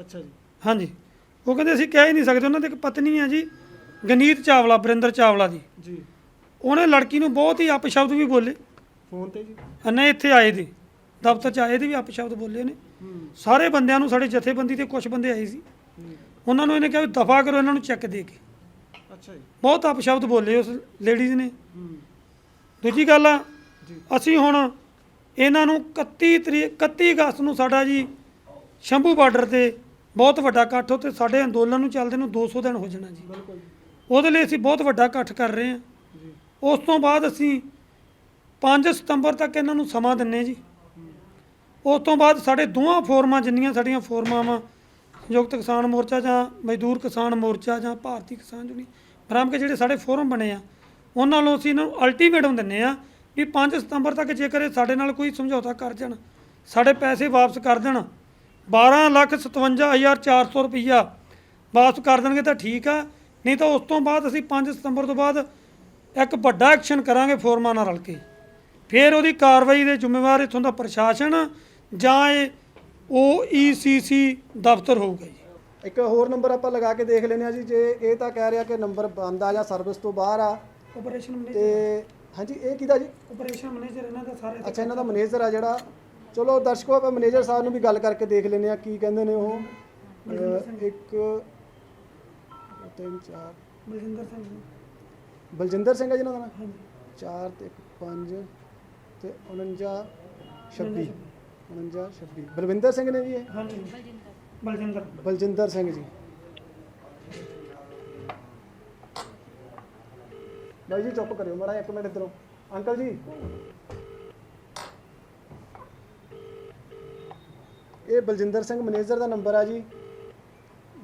ਅੱਛਾ ਜੀ। ਹਾਂਜੀ। ਉਹ ਕਹਿੰਦੇ ਅਸੀਂ ਕਹਿ ਹੀ ਨਹੀਂ ਸਕਦੇ ਉਹਨਾਂ ਦੀ ਇੱਕ ਪਤਨੀ ਆ ਜੀ ਗਨੀਤ ਚਾਵਲਾ ਬਰਿੰਦਰ ਚਾਵਲਾ ਦੀ ਜੀ। ਉਹਨੇ ਲੜਕੀ ਨੂੰ ਬਹੁਤ ਹੀ ਅਪਸ਼ਬਦ ਵੀ ਬੋਲੇ। ਫੋਨ ਤੇ ਜੀ। ਅੰਨੇ ਇੱਥੇ ਆਏ ਦੇ ਦਫ਼ਤਰ 'ਚ ਆਏ ਦੇ ਵੀ ਅਪਸ਼ਬਦ ਬੋਲੇ ਨੇ ਹੂੰ। ਸਾਰੇ ਬੰਦਿਆਂ ਨੂੰ ਸਾਡੇ ਜਥੇਬੰਦੀ ਤੇ ਕੁਝ ਬੰਦੇ ਆਏ ਸੀ। ਹੂੰ। ਉਹਨਾਂ ਨੂੰ ਇਹਨੇ ਕਿਹਾ ਵੀ ਦਫਾ ਕਰੋ ਇਹਨਾਂ ਨੂੰ ਚੈੱਕ ਦੇ ਕੇ। ਅੱਛਾ ਜੀ। ਬਹੁਤ ਅਪਸ਼ਬਦ ਬੋਲੇ ਉਸ ਲੇਡੀਜ਼ ਨੇ। ਹੂੰ। ਦੂਜੀ ਗੱਲ ਆ ਜੀ। ਅਸੀਂ ਹੁਣ ਇਹਨਾਂ ਨੂੰ 31 ਤਰੀਕ 31 ਅਗਸਤ ਨੂੰ ਸਾਡਾ ਜੀ ਸ਼ੰਭੂ ਬਾਰਡਰ ਤੇ ਬਹੁਤ ਵੱਡਾ ਇਕੱਠ ਉੱਤੇ ਸਾਡੇ ਅੰਦੋਲਨ ਨੂੰ ਚੱਲਦੇ ਨੂੰ 200 ਦਿਨ ਹੋ ਜਾਣਾ ਜੀ। ਬਿਲਕੁਲ ਉਹਦੇ ਲਈ ਅਸੀਂ ਬਹੁਤ ਵੱਡਾ ਇਕੱਠ ਕਰ ਰਹੇ ਹਾਂ। ਜੀ। ਉਸ ਤੋਂ ਬਾਅਦ ਅਸੀਂ 5 ਸਤੰਬਰ ਤੱਕ ਇਹਨਾਂ ਨੂੰ ਸਮਾਂ ਦਿੰਨੇ ਜੀ। ਉਸ ਤੋਂ ਬਾਅਦ ਸਾਡੇ ਦੋਹਾਂ ਫੋਰਮਾਂ ਜਿੰਨੀਆਂ ਸਾਡੀਆਂ ਫੋਰਮਾਂ ਵਾ ਸੰਯੁਕਤ ਕਿਸਾਨ ਮੋਰਚਾ ਜਾਂ ਮਜ਼ਦੂਰ ਕਿਸਾਨ ਮੋਰਚਾ ਜਾਂ ਭਾਰਤੀ ਕਿਸਾਨ ਯੂਨੀਅਨ ਬਰਾਮ ਕੇ ਜਿਹੜੇ ਸਾਡੇ ਫੋਰਮ ਬਣੇ ਆ ਉਹਨਾਂ ਨੂੰ ਅਸੀਂ ਇਹਨਾਂ ਨੂੰ ਅਲਟੀਮੇਟਮ ਦਿੰਨੇ ਆ ਵੀ 5 ਸਤੰਬਰ ਤੱਕ ਜੇਕਰ ਇਹ ਸਾਡੇ ਨਾਲ ਕੋਈ ਸਮਝੌਤਾ ਕਰ ਜਾਣ ਸਾਡੇ ਪੈਸੇ ਵਾਪਸ ਕਰ ਦੇਣ 12 ਲੱਖ 57400 ਰੁਪਈਆ। ਵਾਪਸ ਕਰ ਦੇਣਗੇ ਤਾਂ ਠੀਕ ਆ। ਨਹੀਂ ਤਾਂ ਉਸ ਤੋਂ ਬਾਅਦ ਅਸੀਂ 5 ਸਤੰਬਰ ਤੋਂ ਬਾਅਦ ਇੱਕ ਵੱਡਾ ਐਕਸ਼ਨ ਕਰਾਂਗੇ ਫੋਰਮਾਂ ਨਾਲ ਰਲ ਕੇ। ਫਿਰ ਉਹਦੀ ਕਾਰਵਾਈ ਦੇ ਜ਼ਿੰਮੇਵਾਰ ਇੱਥੋਂ ਦਾ ਪ੍ਰਸ਼ਾਸਨ ਜਾਂ ਇਹ OECC ਦਫ਼ਤਰ ਹੋਊਗਾ ਜੀ। ਇੱਕ ਹੋਰ ਨੰਬਰ ਆਪਾਂ ਲਗਾ ਕੇ ਦੇਖ ਲੈਂਦੇ ਆ ਜੀ ਜੇ ਇਹ ਤਾਂ ਕਹਿ ਰਿਹਾ ਕਿ ਨੰਬਰ ਬੰਦ ਆ ਜਾਂ ਸਰਵਿਸ ਤੋਂ ਬਾਹਰ ਆ। ਆਪਰੇਸ਼ਨ ਮੈਨੇਜਰ ਤੇ ਹਾਂਜੀ ਇਹ ਕਿਹਦਾ ਜੀ? ਆਪਰੇਸ਼ਨ ਮੈਨੇਜਰ ਇਹਨਾਂ ਦਾ ਸਾਰੇ ਅੱਛਾ ਇਹਨਾਂ ਦਾ ਮੈਨੇਜਰ ਆ ਜਿਹੜਾ ਚਲੋ ਦਰਸ਼ਕੋ ਆਪਾਂ ਮੈਨੇਜਰ ਸਾਹਿਬ ਨੂੰ ਵੀ ਗੱਲ ਕਰਕੇ ਦੇਖ ਲੈਂਦੇ ਆ ਕੀ ਕਹਿੰਦੇ ਨੇ ਉਹ। ਅਹ, ਇੱਕ ਦੋ, ਤਿੰਨ ਚਾਰ। ਬਲਜਿੰਦਰ ਸਿੰਘ ਜੀ। ਬਲਜਿੰਦਰ ਸਿੰਘ ਹੈ ਜਿਹਨਾਂ ਦਾ ਨਾਮ? ਹਾਂਜੀ। 4 ਤੇ 5 ਤੇ 49 26 49 26 ਬਲਵਿੰਦਰ ਸਿੰਘ ਨੇ ਜੀ ਇਹ? ਹਾਂਜੀ। ਬਲਜਿੰਦਰ। ਬਲਜਿੰਦਰ ਸਿੰਘ ਜੀ। ਬਾਈ ਜੀ ਚੁੱਪ ਕਰਿਓ ਮਾੜਾ ਇੱਕ ਮਿੰਟ ਇੱਧਰੋਂ। ਅੰਕਲ ਜੀ। ਇਹ ਬਲਜਿੰਦਰ ਸਿੰਘ ਮੈਨੇਜਰ ਦਾ ਨੰਬਰ ਆ ਜੀ,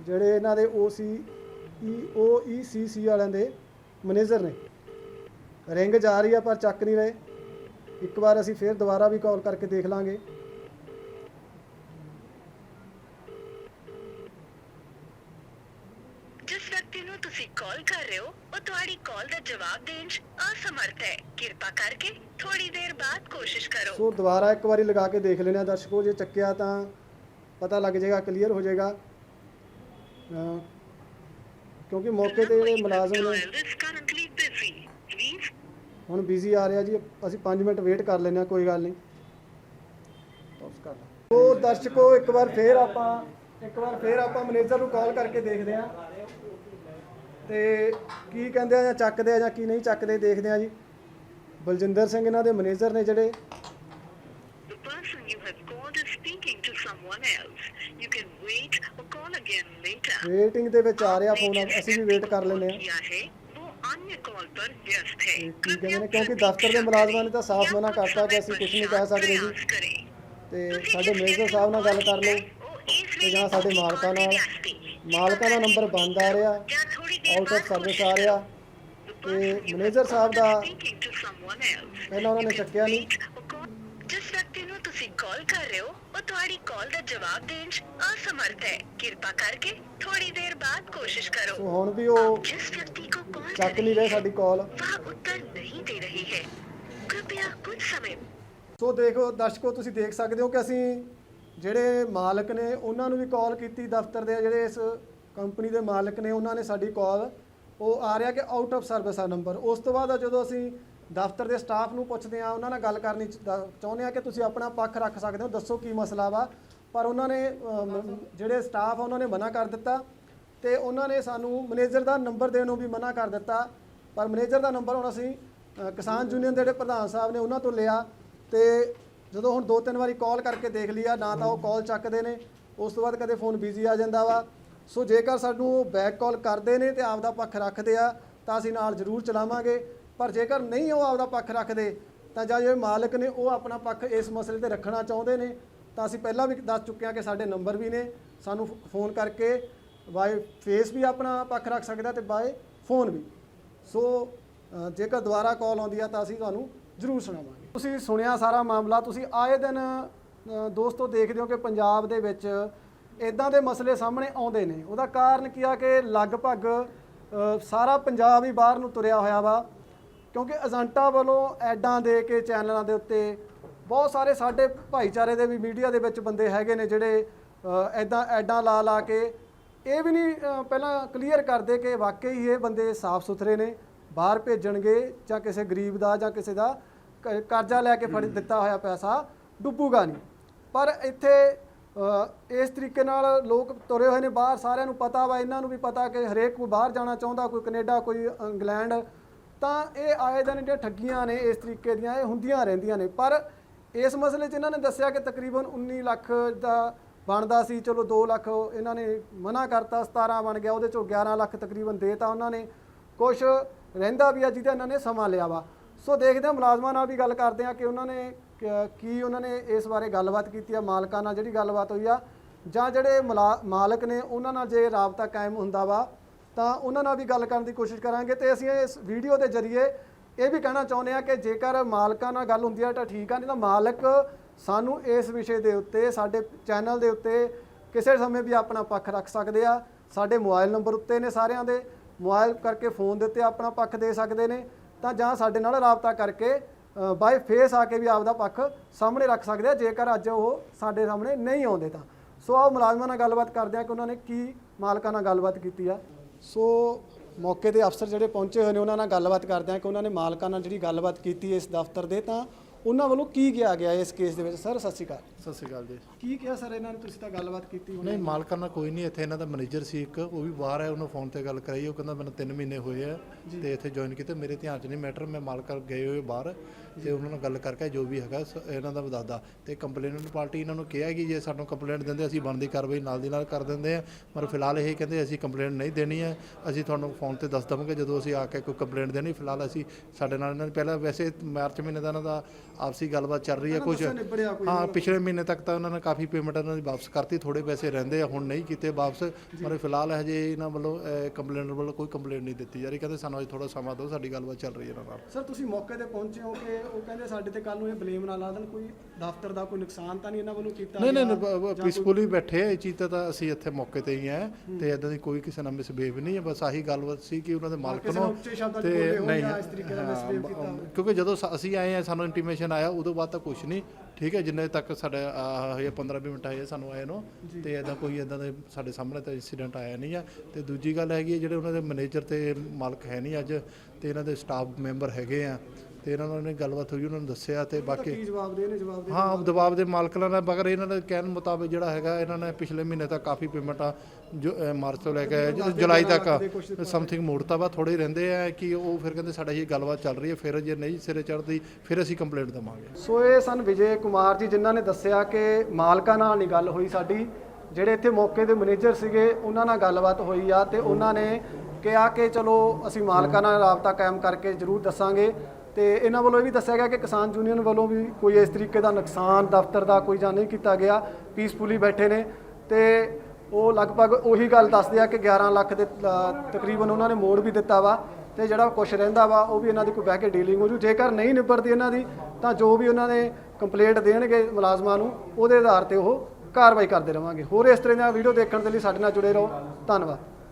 ਜਿਹੜੇ ਇਹਨਾਂ ਦੇ ਓਸੀ ਈ ਉਹ ਈ ਸੀ ਸੀ ਵਾਲਿਆਂ ਦੇ ਮੈਨੇਜਰ ਨੇ। ਰਿੰਗ ਜਾ ਰਹੀ ਆ ਪਰ ਚੱਕ ਨਹੀਂ ਰਹੇ। ਇੱਕ ਵਾਰ ਅਸੀਂ ਫੇਰ ਦੁਬਾਰਾ ਵੀ ਕਾਲ ਕਰਕੇ ਦੇਖ ਲਾਂਗੇ ਜਿਸ ਵਿਅਕਤੀ ਨੂੰ ਤੁਸੀਂ ਕਾਲ ਕਰ ਰਹੇ ਹੋ ਉਹ ਤੁਹਾਡੀ ਕਾਲ ਦਾ ਜਵਾਬ ਦੇਣ 'ਚ ਅਸਮਰਥ ਹੈ। ਕਿਰਪਾ ਕਰਕੇ ਥੋੜੀ ਦੇਰ ਬਾਅਦ ਕੋਸ਼ਿਸ਼ ਕਰੋ। ਸੋ ਦੁਬਾਰਾ ਇੱਕ ਵਾਰੀ ਲਗਾ ਕੇ ਦੇਖ ਲੈਣਾ ਦਰਸ਼ਕੋ ਜੇ ਚੱਕਿਆ ਤਾਂ ਪਤਾ ਲੱਗ ਜਾਏਗਾ ਕਲੀਅਰ ਹੋ ਜਾਏਗਾ। ਅਹ ਕਿਉਂਕਿ ਮੌਕੇ ਤੇ ਜਿਹੜੇ ਮੁਲਾਜ਼ਮ ਨੇ Dial is currently busy. Please. ਹੁਣ ਬਿਜ਼ੀ ਆ ਰਿਹਾ ਜੀ ਅਸੀਂ 5 ਮਿੰਟ ਵੇਟ ਕਰ ਲੈਂਦੇ ਹਾਂ ਕੋਈ ਗੱਲ ਨਹੀਂ। ਟੌਸ ਕਰ ਲਾ। ਉਹ ਦਰਸ਼ਕੋ ਇੱਕ ਵਾਰ ਫੇਰ ਆਪਾਂ ਇੱਕ ਵਾਰ ਫੇਰ ਆਪਾਂ ਮੈਨੇਜਰ ਨੂੰ ਕਾਲ ਕਰਕੇ ਦੇਖਦੇ ਹਾਂ। ਤੇ ਕੀ ਕਹਿੰਦੇ ਆ ਜਾਂ ਚੱਕਦੇ ਆ ਜਾਂ ਕੀ ਨਹੀਂ ਚੱਕਦੇ ਦੇਖਦੇ ਆ ਜੀ ਬਲਜਿੰਦਰ ਸਿੰਘ ਇਹਨਾਂ ਦੇ ਮੈਨੇਜਰ ਨੇ ਜਿਹੜੇ the person you have called is speaking to someone else. You can wait or call again later. Waiting ਦੇ ਵਿੱਚ ਆ ਰਿਹਾ ਫੋਨ आपने जिस ਅਸੀਂ ਵੀ व्यक्ति ਵੇਟ को ਕਰ ਲੈਂਦੇ call ਹਾਂ किया है वो अन्य कॉल पर व्यस्त है ਤੇ ਕੀ ਕਹਿੰਦੇ कृपया ਨੇ ਕਿਉਂਕਿ प्रतीक्षा ਦਫ਼ਤਰ ਦੇ ਮੁਲਾਜ਼ਮਾਂ ਨੇ ਤਾਂ ਸਾਫ਼ करें ਮਨਾ या कुछ ਕਰਤਾ ਕਿ समय ਅਸੀਂ ਕੁਝ ਨਹੀਂ ਕਹਿ पश्चात ਸਕਦੇ ਜੀ प्रयास करें। ਤੇ ਤੁਸੀਂ ਸਾਡੇ ਜਿਸ ਮੈਨੇਜਰ ਵਿਅਕਤੀ ਸਾਹਿਬ ਨਾਲ ਗੱਲ ਨੂੰ ਕਰ ਲਓ ਉਹ ਇਸ ਤੇ ਜਾਂ ਵੇਲੇ ਸਾਡੇ ਤੁਹਾਡੀ ਮਾਲਕਾਂ call ਤੇ ਨਾਲ ਵਿਅਸਤ ਹੈ। ਮਾਲਕਾਂ ਦਾ ਨੰਬਰ ਬੰਦ ਆ ਰਿਹਾ ਜਾਂ ਥੋੜੀ ਦੇਰ ਆਊਟ ਆਫ ਸਰਵਿਸ ਆ ਰਿਹਾ। ਤੇ ਮੈਨੇਜਰ ਸਾਹਿਬ ਦਾ ਪਹਿਲਾਂ ਉਹਨਾਂ ਨੇ ਚੱਕਿਆ ਨਹੀਂ। ਜਿਸ ਵਿਅਕਤੀ ਨੂੰ ਤੁਸੀਂ ਕਾਲ ਕਰ ਰਹੇ ਹੋ ਉਹ ਤੁਹਾਡੀ ਕਾਲ ਦਾ ਜਵਾਬ ਦੇਣ 'ਚ ਅਸਮਰਥ ਹੈ। ਕਿਰਪਾ ਕਰਕੇ ਥੋੜੀ ਦੇਰ ਬਾਅਦ ਕੋਸ਼ਿਸ਼ ਕਰੋ। ਹੁਣ ਵੀ ਉਹ ਚੱਕ ਨਹੀਂ ਰਹੇ ਸਾਡੀ ਕਾਲ ਉੱਤਰ ਨਹੀਂ ਦੇ ਰਹੀ ਹੈ। ਕਿਰਪਾ ਕੁਝ ਸਮੇਂ ਸੋ ਦੇਖੋ ਦਰਸ਼ਕੋ ਤੁਸੀਂ ਦੇਖ ਸਕਦੇ ਹੋ ਕਿ ਅਸੀਂ ਜਿਹੜੇ ਮਾਲਕ ਨੇ ਉਹਨਾਂ ਨੂੰ ਵੀ ਕਾਲ ਕੀਤੀ ਦਫ਼ਤਰ ਦੇ ਜਿਹੜੇ ਇਸ ਕੰਪਨੀ ਦੇ ਮਾਲਕ ਨੇ ਉਹਨਾਂ ਨੇ ਸਾਡੀ ਕਾਲ, ਉਹ ਆ ਰਿਹਾ ਕਿ ਆਊਟ ਆਫ ਸਰਵਿਸ ਆ ਨੰਬਰ ਉਸ ਤੋਂ ਬਾਅਦ ਜਦੋਂ ਅਸੀਂ ਦਫ਼ਤਰ ਦੇ ਸਟਾਫ ਨੂੰ ਪੁੱਛਦੇ ਆ ਉਹਨਾਂ ਨਾਲ ਗੱਲ ਕਰਨੀ ਚਾਹੁੰਦੇ ਆ ਕਿ ਤੁਸੀਂ ਆਪਣਾ ਪੱਖ ਰੱਖ ਸਕਦੇ ਹੋ, ਦੱਸੋ ਕੀ ਮਸਲਾ ਵਾ। ਪਰ ਉਹਨਾਂ ਨੇ ਜਿਹੜੇ ਸਟਾਫ ਆ, ਉਹਨਾਂ ਨੇ ਮਨਾ ਕਰ ਦਿੱਤਾ ਤੇ ਉਹਨਾਂ ਨੇ ਸਾਨੂੰ ਮੈਨੇਜਰ ਦਾ ਨੰਬਰ ਦੇਣ ਨੂੰ ਵੀ ਮਨਾ ਕਰ ਦਿੱਤਾ। ਪਰ ਮੈਨੇਜਰ ਦਾ ਨੰਬਰ ਹੁਣ ਅਸੀਂ ਕਿਸਾਨ ਯੂਨੀਅਨ ਦੇ ਜਿਹੜੇ ਪ੍ਰਧਾਨ ਸਾਹਿਬ ਨੇ ਉਹਨਾਂ ਤੋਂ ਲਿਆ ਤੇ ਜਦੋਂ ਹੁਣ ਦੋ ਤਿੰਨ ਵਾਰੀ ਕਾਲ ਕਰਕੇ ਦੇਖ ਲਿਆ, ਨਾ ਤਾਂ ਉਹ ਕਾਲ ਚੱਕਦੇ ਨੇ। ਉਸ ਤੋਂ ਬਾਅਦ ਕਦੇ ਫੋਨ ਬਿਜ਼ੀ ਆ ਜਾਂਦਾ ਵਾ। ਸੋ ਜੇਕਰ ਸਾਨੂੰ ਉਹ ਬੈਕ ਕਾਲ ਕਰਦੇ ਨੇ ਤੇ ਆਪਦਾ ਪੱਖ ਰੱਖਦੇ ਆ, ਤਾਂ ਅਸੀਂ ਨਾਲ ਜ਼ਰੂਰ ਚਲਾਵਾਂਗੇ। ਪਰ ਜੇਕਰ ਨਹੀਂ ਉਹ ਆਪਦਾ ਪੱਖ ਰੱਖਦੇ, ਤਾਂ ਜਾਂ ਜਿਹੜੇ ਮਾਲਕ ਨੇ ਉਹ ਆਪਣਾ ਪੱਖ ਇਸ ਮਸਲੇ ਤੇ ਰੱਖਣਾ ਚਾਹੁੰਦੇ ਨੇ, ਤਾਂ ਅਸੀਂ ਪਹਿਲਾਂ ਵੀ ਦੱਸ ਚੁੱਕੇ ਹਾਂ ਕਿ ਸਾਡੇ ਨੰਬਰ ਵੀ ਨੇ। ਸਾਨੂੰ ਫ- ਫੋਨ ਕਰਕੇ ਬਾਏ ਫੇਸ ਵੀ ਆਪਣਾ ਪੱਖ ਰੱਖ ਸਕਦਾ ਤੇ ਬਾਏ ਫੋਨ ਵੀ। ਸੋ ਜੇਕਰ ਦੁਬਾਰਾ ਕਾਲ ਆਉਂਦੀ ਆ, ਤਾਂ ਅਸੀਂ ਤੁਹਾਨੂੰ ਜ਼ਰੂਰ ਸੁਣਾਵਾਂਗੇ। ਤੁਸੀਂ ਸੁਣਿਆ ਸਾਰਾ ਮਾਮਲਾ, ਤੁਸੀਂ ਆਏ ਦਿਨ ਦੋਸਤੋ ਦੇਖਦੇ ਹੋ ਕਿ ਪੰਜਾਬ ਦੇ ਵਿੱਚ ਇਦਾਂ ਦੇ ਮਸਲੇ ਸਾਹਮਣੇ ਆਉਂਦੇ ਨੇ। ਉਹਦਾ ਕਾਰਨ ਕੀ ਆ ਕਿ ਲਗਭਗ ਸਾਰਾ ਪੰਜਾਬ ਹੀ ਬਾਹਰ ਨੂੰ ਤੁਰਿਆ ਹੋਇਆ ਵਾ। ਕਿਉਂਕਿ ਏਜੰਟਾਂ ਵੱਲੋਂ ਐਡਾਂ ਦੇ ਕੇ ਚੈਨਲਾਂ ਦੇ ਉੱਤੇ ਬਹੁਤ ਸਾਰੇ ਸਾਡੇ ਭਾਈਚਾਰੇ ਦੇ ਵੀ ਮੀਡੀਆ ਦੇ ਵਿੱਚ ਬੰਦੇ ਹੈਗੇ ਨੇ ਜਿਹੜੇ ਐਦਾਂ ਐਡਾਂ ਲਾ ਲਾ ਕੇ ਇਹ ਵੀ ਨਹੀਂ ਪਹਿਲਾਂ ਕਲੀਅਰ ਕਰਦੇ ਕਿ ਵਾਕਈ ਹੀ ਇਹ ਬੰਦੇ ਸਾਫ਼ ਸੁਥਰੇ ਨੇ, ਬਾਹਰ ਭੇਜਣਗੇ ਜਾਂ ਕਿਸੇ ਗਰੀਬ ਦਾ ਜਾਂ ਕਿਸੇ ਦਾ ਕ- ਕਰਜ਼ਾ ਲੈ ਕੇ ਫੜ ਦਿੱਤਾ ਹੋਇਆ ਪੈਸਾ ਡੁੱਬੂਗਾ ਨਹੀਂ। ਪਰ ਇੱਥੇ ਇਸ ਤਰੀਕੇ ਨਾਲ ਲੋਕ ਤੁਰੇ ਹੋਏ ਨੇ, ਬਾਹਰ ਸਾਰਿਆਂ ਨੂੰ ਪਤਾ ਵਾ, ਇਹਨਾਂ ਨੂੰ ਵੀ ਪਤਾ ਕਿ ਹਰੇਕ ਕੋਈ ਬਾਹਰ ਜਾਣਾ ਚਾਹੁੰਦਾ, ਕੋਈ ਕੈਨੇਡਾ, ਕੋਈ ਇੰਗਲੈਂਡ, ਤਾਂ ਇਹ ਆਏ ਦਿਨ ਜਿਹੜੀਆਂ ਠੱਗੀਆਂ ਨੇ, ਇਸ ਤਰੀਕੇ ਦੀਆਂ, ਇਹ ਹੁੰਦੀਆਂ ਰਹਿੰਦੀਆਂ ਨੇ। ਪਰ ਇਸ ਮਸਲੇ 'ਚ ਇਹਨਾਂ ਨੇ ਦੱਸਿਆ ਕਿ ਤਕਰੀਬਨ 19 ਲੱਖ ਦਾ ਬਣਦਾ ਸੀ, ਚਲੋ 2 ਲੱਖ ਇਹਨਾਂ ਨੇ ਮਨਾ ਕਰਤਾ 17 ਬਣ ਗਿਆ, ਉਹਦੇ ਚੋਂ 11 ਲੱਖ ਤਕਰੀਬਨ ਦੇਤਾ ਉਹਨਾਂ ਨੇ। ਕੁਝ ਰਹਿੰਦਾ ਵੀ ਆ ਜਿਹਦਾ ਇਹਨਾਂ ਨੇ ਸਮਾਂ ਲਿਆ ਵਾ। ਸੋ ਦੇਖਦੇ ਹਾਂ, ਮੁਲਾਜ਼ਮਾਂ ਨਾਲ ਵੀ ਗੱਲ ਕਰਦੇ ਆ ਕਿ ਉਹਨਾਂ ਨੇ ਕ- ਕੀ ਉਹਨਾਂ ਨੇ ਇਸ ਬਾਰੇ ਗੱਲਬਾਤ ਕੀਤੀ ਆ, ਮਾਲਕਾਂ ਨਾਲ ਜਿਹੜੀ ਗੱਲਬਾਤ ਹੋਈ ਆ? ਜਾਂ ਜਿਹੜੇ ਮੁਲਾ- ਮਾਲਕ ਨੇ ਉਹਨਾਂ ਨਾਲ ਜੇ ਰਾਬਤਾ ਕਾਇਮ ਹੁੰਦਾ ਵਾ, ਤਾਂ ਉਹਨਾਂ ਨਾਲ ਵੀ ਗੱਲ ਕਰਨ ਦੀ ਕੋਸ਼ਿਸ਼ ਕਰਾਂਗੇ ਤੇ ਅਸੀਂ ਇਸ ਵੀਡੀਓ ਦੇ ਜ਼ਰੀਏ ਇਹ ਵੀ ਕਹਿਣਾ ਚਾਹੁੰਦੇ ਆ ਕਿ ਜੇਕਰ ਮਾਲਕਾਂ ਨਾਲ ਗੱਲ ਹੁੰਦੀ ਆ ਤਾਂ ਠੀਕ ਆ, ਨਹੀਂ ਤਾਂ ਮਾਲਕ ਸਾਨੂੰ ਇਸ ਵਿਸ਼ੇ ਦੇ ਉੱਤੇ, ਸਾਡੇ ਚੈਨਲ ਦੇ ਉੱਤੇ ਕਿਸੇ ਸਮੇਂ ਵੀ ਆਪਣਾ ਪੱਖ ਰੱਖ ਸਕਦੇ ਆ। ਸਾਡੇ ਮੋਬਾਈਲ ਨੰਬਰ ਉੱਤੇ ਨੇ ਸਾਰਿਆਂ ਦੇ। ਮੋਬਾਈਲ ਕਰਕੇ ਫੋਨ ਦੇ ਉੱਤੇ ਆਪਣਾ ਪੱਖ ਦੇ ਸਕਦੇ ਨੇ। ਤਾਂ ਜਾਂ ਸਾਡੇ ਨਾਲ ਰਾਬਤਾ ਕਰਕੇ ਬਾਈ ਫੇਸ ਆ ਕੇ ਵੀ ਆਪਦਾ ਪੱਖ ਸਾਹਮਣੇ ਰੱਖ ਸਕਦੇ ਆ ਜੇਕਰ ਅੱਜ ਉਹ ਸਾਡੇ ਸਾਹਮਣੇ ਨਹੀਂ ਆਉਂਦੇ ਤਾਂ। ਸੋ ਆਓ ਮੁਲਾਜ਼ਮਾਂ ਨਾਲ ਗੱਲਬਾਤ ਕਰਦੇ ਆ ਕਿ ਉਹਨਾਂ ਨੇ ਕੀ ਮਾਲਕਾਂ ਨਾਲ ਗੱਲਬਾਤ ਕੀਤੀ ਆ। ਸੋ ਮੌਕੇ ਤੇ ਅਫਸਰ ਜਿਹੜੇ ਪਹੁੰਚੇ ਹੋਏ ਨੇ ਉਹਨਾਂ ਨਾਲ ਗੱਲਬਾਤ ਕਰਦੇ ਆ ਕਿ ਉਹਨਾਂ ਨੇ ਮਾਲਕਾਂ ਨਾਲ ਜਿਹੜੀ ਗੱਲਬਾਤ ਕੀਤੀ ਇਸ ਦਫ਼ਤਰ ਦੇ ਤਾਂ ਉਹਨਾਂ ਵੱਲੋਂ ਕੀ ਕਿਹਾ ਗਿਆ ਇਸ ਕੇਸ ਦੇ ਵਿੱਚ? ਸਰ ਸਤਿ ਸ਼੍ਰੀ ਅਕਾਲ। ਸਤਿ ਸ਼੍ਰੀ ਅਕਾਲ ਜੀ। ਕੀ ਕਿਹਾ ਸਰ ਇਹਨਾਂ ਨੇ? ਤੁਸੀਂ ਤਾਂ ਗੱਲਬਾਤ ਕੀਤੀ ਹੋਣੀ ਨਹੀਂ ਮਾਲਕਾਂ ਨਾਲ ਕੋਈ ਨਹੀਂ ਇੱਥੇ ਇਹਨਾਂ ਦਾ ਮੈਨੇਜਰ ਸੀ ਇੱਕ ਉਹ ਵੀ ਬਾਹਰ ਹੈ ਉਹਨੂੰ ਫੋਨ ਤੇ ਗੱਲ ਕਰਾਈ ਉਹ ਕਹਿੰਦਾ ਮੈਨੂੰ 3 ਮਹੀਨੇ ਹੋਏ ਆ ਤੇ ਇੱਥੇ ਜੁਆਇਨ ਕੀਤੇ ਮੇਰੇ ਧਿਆਨ 'ਚ ਨਹੀਂ ਮੈਟਰ ਮੈਂ ਮਾਲਕਾਂ ਗਏ ਹੋਏ ਬਾਹਰ। ਤੇ ਉਹਨਾਂ ਨਾਲ ਗੱਲ ਕਰਕੇ ਜੋ ਵੀ ਹੈਗਾ ਸ- ਇਹਨਾਂ ਦਾ ਦੱਸਦਾ। ਤੇ ਕੰਪਲੇਨੈਂਟ ਪਾਰਟੀ ਇਹਨਾਂ ਨੂੰ ਕਿਹਾ ਕਿ ਜੇ ਸਾਨੂੰ ਕੰਪਲੇਂਟ ਦਿੰਦੇ ਅਸੀਂ ਬਣਦੀ ਕਾਰਵਾਈ ਨਾਲ ਦੀ ਨਾਲ ਕਰ ਦਿੰਦੇ ਆ ਪਰ ਫਿਲਹਾਲ ਇਹ ਕਹਿੰਦੇ ਅਸੀਂ ਕੰਪਲੇਂਟ ਨਹੀਂ ਦੇਣੀ ਹੈ। ਅਸੀਂ ਤੁਹਾਨੂੰ ਫੋਨ ਤੇ ਦੱਸ ਦਵਾਂਗੇ ਜਦੋਂ ਅਸੀਂ ਆ ਕੇ ਕੋਈ ਕੰਪਲੇਂਟ ਦੇਣੀ ਫਿਲਹਾਲ ਅਸੀਂ ਸਾਡੇ ਨਾਲ ਇਹਨਾਂ ਨੇ ਪਹਿਲਾਂ ਵੈਸੇ ਮਾਰਚ ਮਹੀਨੇ ਦਾ ਇਹਨਾਂ ਦਾ ਆਪਸੀ ਗੱਲਬਾਤ ਚੱਲ ਰਹੀ ਹੈ ਕੁਝ ਨਿਬੜਿਆ ਹਾਂ ਪਿਛਲੇ ਮਹੀਨੇ ਤੱਕ ਤਾਂ ਉਹਨਾਂ ਨੇ ਕਾਫੀ ਪੇਮੈਂਟ ਉਹਨਾਂ ਦੀ ਵਾਪਸ ਕਰਤੀ ਥੋੜੇ ਪੈਸੇ ਰਹਿੰਦੇ ਆ ਹੁਣ ਨਹੀਂ ਕੀਤੇ ਵਾਪਸ। ਪਰ ਫਿਲਹਾਲ ਹਜੇ ਇਹਨਾਂ ਵੱਲੋਂ ਕੰਪਲੇਨਰ ਵੱਲੋਂ ਕੋਈ ਕੰਪਲੇਂਟ ਨਹੀਂ ਦਿੱਤੀ ਜਾ ਰਹੀ। ਕਹਿੰਦੇ ਸਾਨੂੰ ਅਜੇ ਥੋੜਾ ਸਮਾਂ ਦਿਓ ਸਾਡੀ ਗੱਲਬਾਤ ਚੱਲ ਰਹੀ ਹੈ ਇਹਨਾਂ ਨਾਲ। ਸਰ ਤੁਸੀਂ ਮੌਕੇ ਤੇ ਪਹੁੰਚੇ ਹੋ ਕਿ ਉਹ ਕਹਿੰਦੇ ਸਾਡੇ ਤੇ ਕੱਲ ਨੂੰ ਇਹ ਬਲੇਮ ਨਾ ਲਾ ਦੇਣ ਕੋਈ ਦਫ਼ਤਰ ਦਾ ਕੋਈ ਨੁਕਸਾਨ ਤਾਂ ਨਹੀਂ ਇਹਨਾਂ ਵੱਲੋਂ ਕੀਤਾ ਨਹੀਂ ਨਹੀਂ? ਪੀਸਫੁਲੀ ਬੈਠੇ ਆ ਇਹ ਚੀਜ਼ ਤਾਂ- ਤਾਂ ਅਸੀਂ ਇੱਥੇ ਮੌਕੇ ਤੇ ਹੀ ਆ। ਤੇ ਇਦਾਂ ਦੀ ਕੋਈ ਕਿਸੇ ਨਾਲ ਮਿਸਬੀਹੇਵ ਨਹੀਂ ਹੈ ਬਸ ਆਹੀ ਗੱਲਬਾਤ ਸੀ ਕਿ ਉਹਨਾਂ ਦੇ ਮਾਲਕ ਨੂੰ ਉੱਚੇ ਸ਼ਬਦਾਂ 'ਚ ਬੋਲੇ ਹੋਣ ਜਾਂ ਇਸ ਤਰੀਕੇ ਨਾਲ misbehave ਕੀਤਾ ਹਾਂ, ਕਿਉਂਕਿ ਜਦੋਂ ਅਸੀਂ ਆਏ ਆ ਸਾਨੂੰ ਇੰਟੀਮੇਸ਼ਨ ਆਇਆ ਉਦੋਂ ਬਾਅਦ ਤਾਂ ਕੁਝ ਨਹੀਂ। ਠੀਕ ਹੈ ਜਿੰਨੇ ਤੱਕ ਸਾਡਾ ਇਹ 15 20 ਮਿੰਟ ਆਏ ਸਾਨੂੰ ਆਏ ਨੂੰ। ਤੇ ਇਦਾਂ ਕੋਈ ਇਦਾਂ ਦੇ ਸਾਡੇ ਸਾਹਮਣੇ ਤਾਂ ਇੰਸੀਡੈਂਟ ਆਇਆ ਨਹੀਂ ਆ। ਤੇ ਦੂਜੀ ਗੱਲ ਹੈਗੀ ਜਿਹੜੇ ਉਹਨਾਂ ਦੇ ਮੈਨੇਜਰ ਤੇ ਮਾਲਕ ਹੈ ਨਹੀਂ ਅੱਜ ਤੇ ਇਹਨਾਂ ਦੇ ਸਟਾਫ ਮੈਂਬਰ ਹੈਗੇ ਆ ਤੇ ਇਹਨਾਂ ਨਾਲ ਨੇ ਗੱਲਬਾਤ ਹੋਈ ਉਹਨਾਂ ਨੂੰ ਦੱਸਿਆ ਤੇ ਬਾਕੀ ਕੀ ਜਵਾਬ ਦੇ ਨੇ? ਜਵਾਬ ਦੇ ਹਾਂ ਦਬਾਅ ਦੇ ਮਾਲਕਾਂ ਨਾਲ ਮਗਰ ਇਹਨਾਂ ਦੇ ਕਹਿਣ ਮੁਤਾਬਕ ਜਿਹੜਾ ਹੈਗਾ ਇਹਨਾਂ ਨੇ ਪਿਛਲੇ ਮਹੀਨੇ ਤੱਕ ਕਾਫੀ ਪੇਮੈਂਟਾਂ ਜੋ ਮਾਰਚ ਤੋਂ ਲੈ ਕੇ ਜੁਲਾਈ ਤੱਕ ਸਮਥਿੰਗ ਮੋੜਤਾ ਵਾ ਥੋੜੇ ਰਹਿੰਦੇ ਆ ਕਿ ਉਹ ਫਿਰ ਕਹਿੰਦੇ ਸਾਡਾ ਇਹ ਗੱਲਬਾਤ ਚੱਲ ਰਹੀ ਹੈ ਫਿਰ ਜੇ ਨਹੀਂ ਸਿਰੇ ਚੜਦੀ ਫਿਰ ਅਸੀਂ ਕੰਪਲੇਂਟ ਦਵਾਂਗੇ। ਸੋ ਇਹ ਸਨ ਵਿਜੇ ਕੁਮਾਰ ਜੀ ਜਿਨ੍ਹਾਂ ਨੇ ਦੱਸਿਆ ਕਿ ਮਾਲਕਾਂ ਨਾਲ ਨਹੀਂ ਗੱਲ ਹੋਈ ਸਾਡੀ। ਜਿਹੜੇ ਇੱਥੇ ਮੌਕੇ ਦੇ ਮੈਨੇਜਰ ਸੀਗੇ ਉਹਨਾਂ ਨਾਲ ਗੱਲਬਾਤ ਹੋਈ ਆ ਤੇ ਉਹਨਾਂ ਨੇ ਕਿਹਾ ਕਿ ਚਲੋ ਅਸੀਂ ਮਾਲਕਾਂ ਨਾਲ ਰਾਬਤਾ ਕਾਇਮ ਕਰਕੇ ਜ਼ਰੂਰ ਦੱਸਾਂਗੇ। ਤੇ ਇਹਨਾਂ ਵੱਲੋਂ ਇਹ ਵੀ ਦੱਸਿਆ ਗਿਆ ਕਿ ਕਿਸਾਨ ਯੂਨੀਅਨ ਵੱਲੋਂ ਵੀ ਕੋਈ ਇਸ ਤਰੀਕੇ ਦਾ ਨੁਕਸਾਨ ਦਫ਼ਤਰ ਦਾ ਕੋਈ ਜਾਂ ਨਹੀਂ ਕੀਤਾ ਗਿਆ ਪੀਸਫੁਲੀ ਬੈਠੇ ਨੇ। ਤੇ ਉਹ ਲਗਭਗ ਉਹੀ ਗੱਲ ਦੱਸਦੇ ਆ ਕਿ 11 ਲੱਖ ਦੇ ਤਕਰੀਬਨ ਉਹਨਾਂ ਨੇ ਮੋੜ ਵੀ ਦਿੱਤਾ ਵਾ ਤੇ ਜਿਹੜਾ ਕੁਝ ਰਹਿੰਦਾ ਵਾ ਉਹ ਵੀ ਇਹਨਾਂ ਦੀ ਕੋਈ ਬਹਿ ਕੇ ਡੀਲਿੰਗ ਹੋ ਜੂ। ਜੇਕਰ ਨਹੀਂ ਨਿਬੜਦੀ ਇਹਨਾਂ ਦੀ, ਤਾਂ ਜੋ ਵੀ ਉਹਨਾਂ ਨੇ ਕੰਪਲੇਂਟ ਦੇਣਗੇ ਮੁਲਾਜ਼ਮਾਂ ਨੂੰ, ਉਹਦੇ ਆਧਾਰ ਤੇ ਉਹ ਕਾਰਵਾਈ ਕਰਦੇ ਰਵਾਂਗੇ। ਹੋਰ ਇਸ ਤਰ੍ਹਾਂ ਦੀਆਂ ਵੀਡੀਓ ਦੇਖਣ ਦੇ ਲਈ ਸਾਡੇ ਨਾਲ ਜੁੜੇ ਰਹੋ। ਧੰਨਵਾਦ।